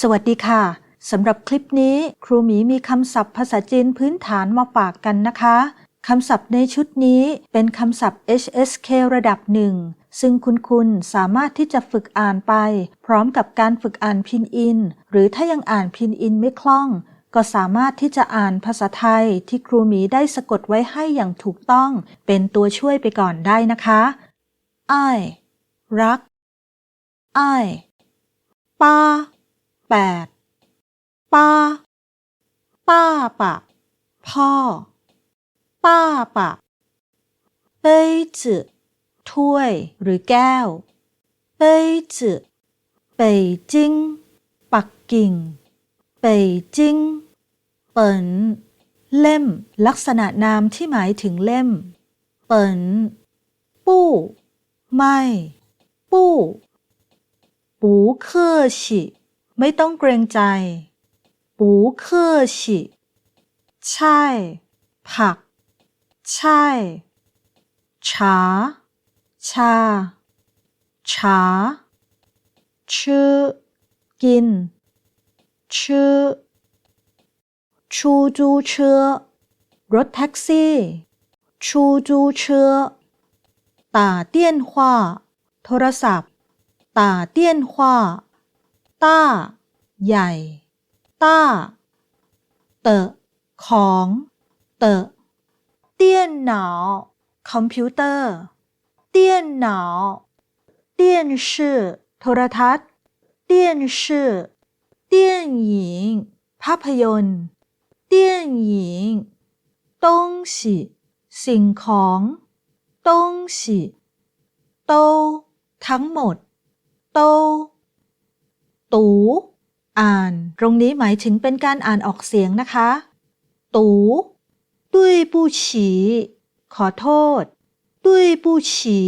สวัสดีค่ะสำหรับคลิปนี้ครูหมีมีคำศัพท์ภาษาจีนพื้นฐานมาฝากกันนะคะคำศัพท์ในชุดนี้เป็นคำศัพท์ HSK ระดับหนึ่งซึ่งคุณคุณสามารถที่จะฝึกอ่านไป พร้อมกับการฝึกอ่านพินอิน หรือถ้ายังอ่านพินอินไม่คล่อง ก็สามารถที่จะอ่านภาษาไทยที่ครูหมีได้สะกดไว้ให้อย่างถูกต้อง เป็นตัวช่วยไปก่อนได้นะคะอ้รักอ้ป้า 8. ป้า ป้าปะ พ่อ ป้าปะเบยจื่อถ้วยหรือแก้วเป้ยจื่อ北京ปักกิ่งปจิงเปิ่นเล่ม ลักษณะนามที่หมายถึงเล่ม เปิ่นปู้ ไม่ ปู้ปูเค ไม่ต้องเกรงใจปูเคอชิใช่ ผัก ใช่ชาชาชาชื่อ กิน ชื่อ ชูจูเชื้อ รถแท็กซี่ ชูจูเชื้อตาเตี้ยนขวาโทรศัพท์ ตาเตี้ยนขวา ต้า ใหญ่ ต้า เตอของ เตอเตี้ยนหนาวคอมพิวเตอร์ เตี้ยนหนาวเตี้ยนชื่อโทรทัศน์ เตี้ยนชื่อเตี้ยนหญิง ภาพยนตร์ เตี้ยนหญิงต้งสิสิ่งของต้งสิโตทั้งหมด โต ตู อ่าน ตรงนี้หมายถึงเป็นการอ่านออกเสียงนะคะ ตูตุ้ยปูฉีขอโทษด้วยปูฉี